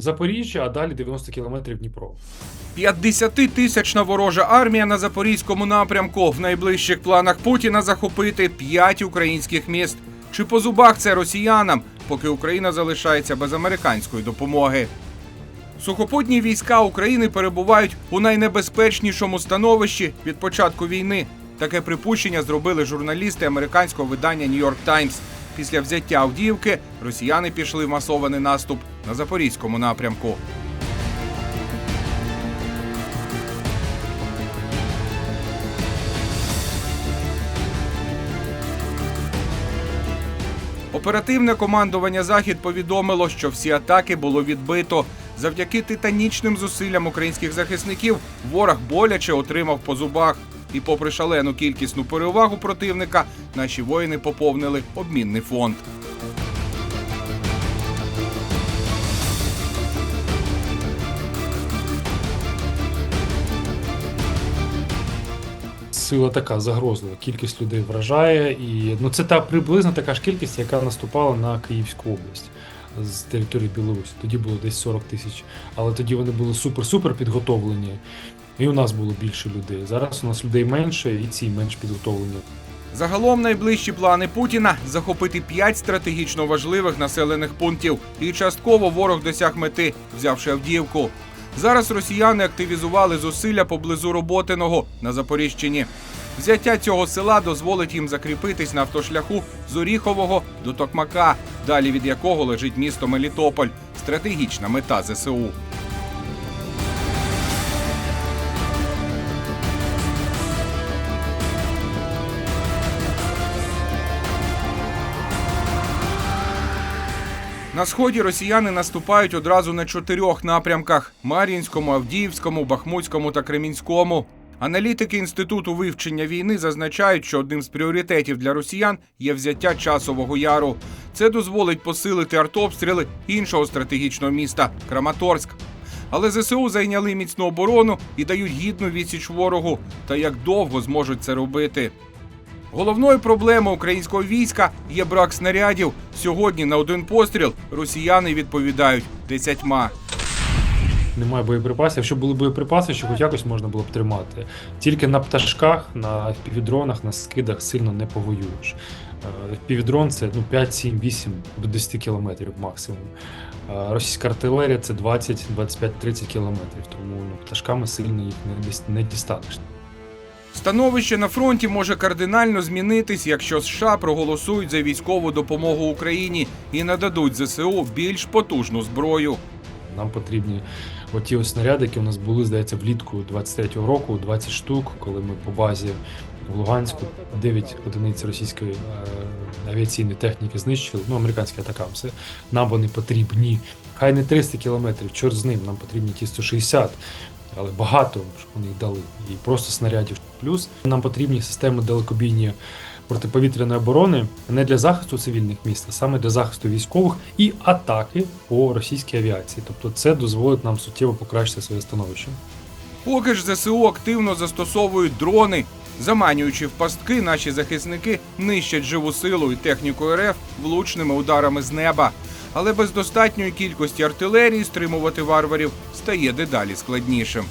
Запоріжжя, а далі 90 кілометрів Дніпро. 50-тисячна ворожа армія на запорізькому напрямку. В найближчих планах Путіна захопити п'ять українських міст. Чи по зубах це росіянам, поки Україна залишається без американської допомоги? Сухопутні війська України перебувають у найнебезпечнішому становищі від початку війни. Таке припущення зробили журналісти американського видання New York Times. Після взяття Авдіївки росіяни пішли в масований наступ на запорізькому напрямку. Оперативне командування Захід повідомило, що всі атаки було відбито. Завдяки титанічним зусиллям українських захисників ворог боляче отримав по зубах. І, попри шалену кількісну перевагу противника, наші воїни поповнили обмінний фонд. Сила така загрозлива. Кількість людей вражає, і ну це та приблизно така ж кількість, яка наступала на Київську область з території Білорусі. Тоді було десь 40 тисяч. Але тоді вони були супер-супер підготовлені. І у нас було більше людей. Зараз у нас людей менше, і ці менш підготовлені. Загалом найближчі плани Путіна захопити п'ять стратегічно важливих населених пунктів. І частково ворог досяг мети, взявши Авдіївку. Зараз росіяни активізували зусилля поблизу Роботиного на Запоріжчині. Взяття цього села дозволить їм закріпитись на автошляху з Оріхового до Токмака, далі від якого лежить місто Мелітополь, стратегічна мета ЗСУ. На сході росіяни наступають одразу на чотирьох напрямках: Мар'їнському, Авдіївському, Бахмутському та Кремінському. Аналітики інституту вивчення війни зазначають, що одним з пріоритетів для росіян є взяття часового яру. Це дозволить посилити артобстріли іншого стратегічного міста Краматорськ. Але ЗСУ зайняли міцну оборону і дають гідну відсіч ворогу. Та як довго зможуть це робити? Головною проблемою українського війська є брак снарядів. Сьогодні на один постріл росіяни відповідають десятьма. Немає боєприпасів. Якщо були боєприпаси, що хоч якось можна було б тримати. Тільки на пташках, на півдронах, на скидах сильно не повоюєш. Півдрон це ну, 5, 7, 8 до 10 кілометрів максимум. Е, Російська артилерія це 20, 25, 30 кілометрів. Тому ну, пташками сильно їх не дістанеш. Становище на фронті може кардинально змінитись, якщо США проголосують за військову допомогу Україні і нададуть ЗСУ більш потужну зброю. Нам потрібні оті ось снаряди, які у нас були, здається, влітку 23-го року, 20 штук, коли ми по базі в Луганську 9 одиниць російської е, авіаційної техніки знищили, ну, американські атакамси. Нам вони потрібні. Хай не 300 кілометрів, чорт з ним, нам потрібні ті 160, але багато, щоб вони їх дали. І просто снарядів. Плюс нам потрібні системи далекобійні протиповітряної оборони не для захисту цивільних міст, а саме для захисту військових і атаки по російській авіації. Тобто це дозволить нам суттєво покращити своє становище. Поки ж ЗСУ активно застосовують дрони. Заманюючи в пастки, наші захисники нищать живу силу і техніку РФ влучними ударами з неба. Але без достатньої кількості артилерії стримувати варварів стає дедалі складнішим.